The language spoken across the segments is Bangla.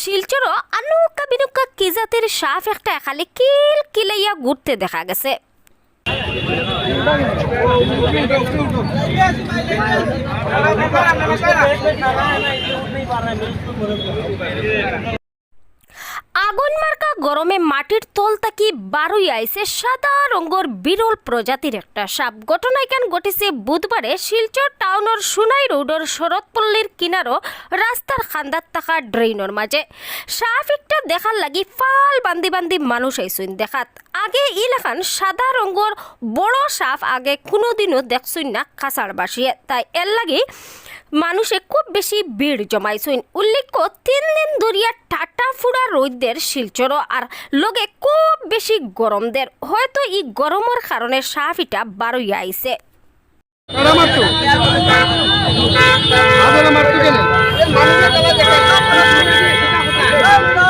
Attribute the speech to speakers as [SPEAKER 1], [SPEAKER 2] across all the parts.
[SPEAKER 1] শিলচর আনুকা বিনুকা কি জাতের সাপ একটা খালি কিল কিলাইয়া ঘুরতে দেখা গেছে। মার্কা গরমে মাটির তল তাকি বারুই আইছে সাদা রঙ্গর বিরল প্রজাতির একটা সাপ। ঘটনা কেন ঘটেছে বুধবারে শিলচর টাউনের সোনাই রোডের শরৎপল্লীর কিনারো রাস্তার খান্দার থাকা ড্রেইনের মাঝে। সাপ একটা দেখার লাগি ফাল বান্দি বান্দি মানুষ আইসুন দেখাত। আগে ইলাকান সাদা রঙের বড় সাপ আগে কোনোদিনও দেখছুন না খাসার বাসিয়ে তাই এর লাগি মানুষে খুব বেশি ভিড় জমাইছেন উল্লেখ্য, তিন দিন ধরিয়া টাটা ফুড়া রোদের শিলচর আর লগে খুব বেশি গরম দের। হয়তো ই গরমের কারণে সাফিটা বারইয়া আইছে।
[SPEAKER 2] কারা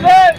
[SPEAKER 2] হ্যাঁ?